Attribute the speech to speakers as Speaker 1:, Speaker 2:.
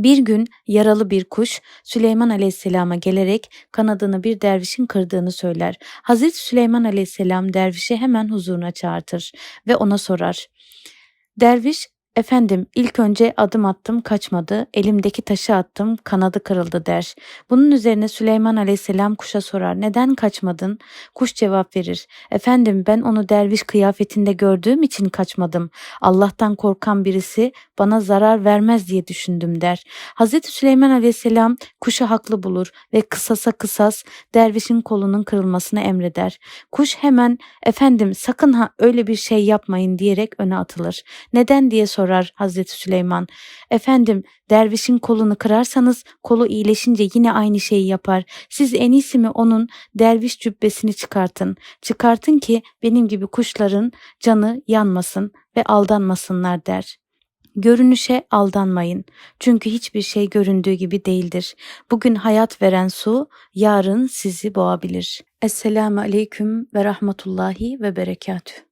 Speaker 1: Bir gün yaralı bir kuş Süleyman Aleyhisselam'a gelerek kanadını bir dervişin kırdığını söyler. Hazreti Süleyman Aleyhisselam dervişi hemen huzuruna çağırtır ve ona sorar. Derviş Efendim ilk önce adım attım kaçmadı, elimdeki taşı attım kanadı kırıldı der. Bunun üzerine Süleyman aleyhisselam kuşa sorar neden kaçmadın? Kuş cevap verir. Efendim ben onu derviş kıyafetinde gördüğüm için kaçmadım. Allah'tan korkan birisi bana zarar vermez diye düşündüm der. Hazreti Süleyman aleyhisselam kuşu haklı bulur ve kısasa kısas dervişin kolunun kırılmasını emreder. Kuş hemen efendim sakın ha öyle bir şey yapmayın diyerek öne atılır. Neden diye sorar Hazreti Süleyman. Efendim dervişin kolunu kırarsanız kolu iyileşince yine aynı şeyi yapar. Siz en iyisi mi onun derviş cübbesini çıkartın. Çıkartın ki benim gibi kuşların canı yanmasın ve aldanmasınlar der. Görünüşe aldanmayın. Çünkü hiçbir şey göründüğü gibi değildir. Bugün hayat veren su yarın sizi boğabilir. Esselamu aleyküm ve rahmetullahi ve berekatüh.